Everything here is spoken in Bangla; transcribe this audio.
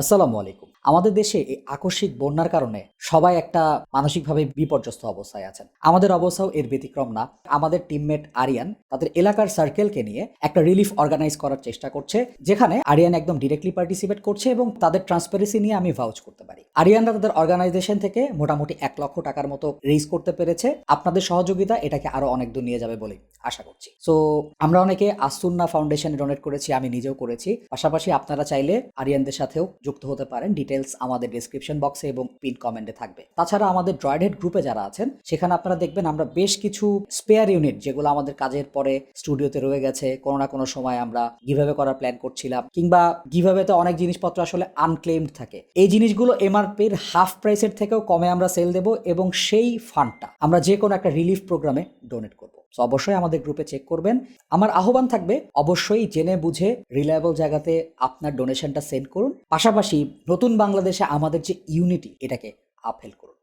আসসালামু আলাইকুম। আমাদের দেশে এই আকস্মিক বন্যার কারণে সবাই একটা মানসিকভাবে বিপর্যস্ত অবস্থায় আছেন। আমাদের অবস্থাও এর ব্যতিক্রম না। আমাদের টিমমেট আরিয়ান তাদের এলাকার সার্কেলকে নিয়ে একটা রিলিফ অর্গানাইজ করার চেষ্টা করছে, যেখানে আরিয়ান একদম ডিরেক্টলি পার্টিসিপেট করছে এবং তাদের ট্রান্সপারেন্সি নিয়ে আমি ভাউচ করতে পারি। আরিয়ানরা তাদের অর্গানাইজেশন থেকে মোটামুটি এক লক্ষ টাকার মতো রেজ করতে পেরেছে। আপনাদের সহযোগিতা এটাকে আরও অনেক দূর নিয়ে যাবে বলে আশা করছি। সো আমরা অনেকে আসুন্না ফাউন্ডেশনে ডোনেট করেছি, আমি নিজেও করেছি। পাশাপাশি আপনারা চাইলে আরিয়ানদের সাথেও যুক্ত হতে পারেন। ডিটেলস আমাদের ডিসক্রিপশন বক্সে এবং পিন কমেন্টে থাকবে। তাছাড়া আমাদের ড্রয়েড হেড গ্রুপে যারা আছেন, সেখানে আপনারা দেখবেন আমরা বেশ কিছু স্পেয়ার ইউনিট যেগুলো আমাদের কাজের পরে স্টুডিওতে রয়ে গেছে, কোনো না কোনো সময় আমরা গিভাবে করার প্ল্যান করছিলাম, কিংবা গিভাবে তো অনেক জিনিসপত্র আসলে আনক্লেমড থাকে। এই জিনিসগুলো এমআরপির হাফ প্রাইসের থেকেও কমে আমরা সেল দেব এবং সেই ফান্ডটা আমরা যে কোনো একটা রিলিফ প্রোগ্রামে ডোনেট করব। সো অবশ্যই আমাদের গ্রুপে চেক করবেন। আমার আহ্বান থাকবে, অবশ্যই জেনে বুঝে রিলায়েবল জায়গাতে আপনার ডোনেশনটা সেন্ড করুন। পাশাপাশি নতুন বাংলাদেশে আমাদের যে ইউনিটি এটাকে আপহেল করুন।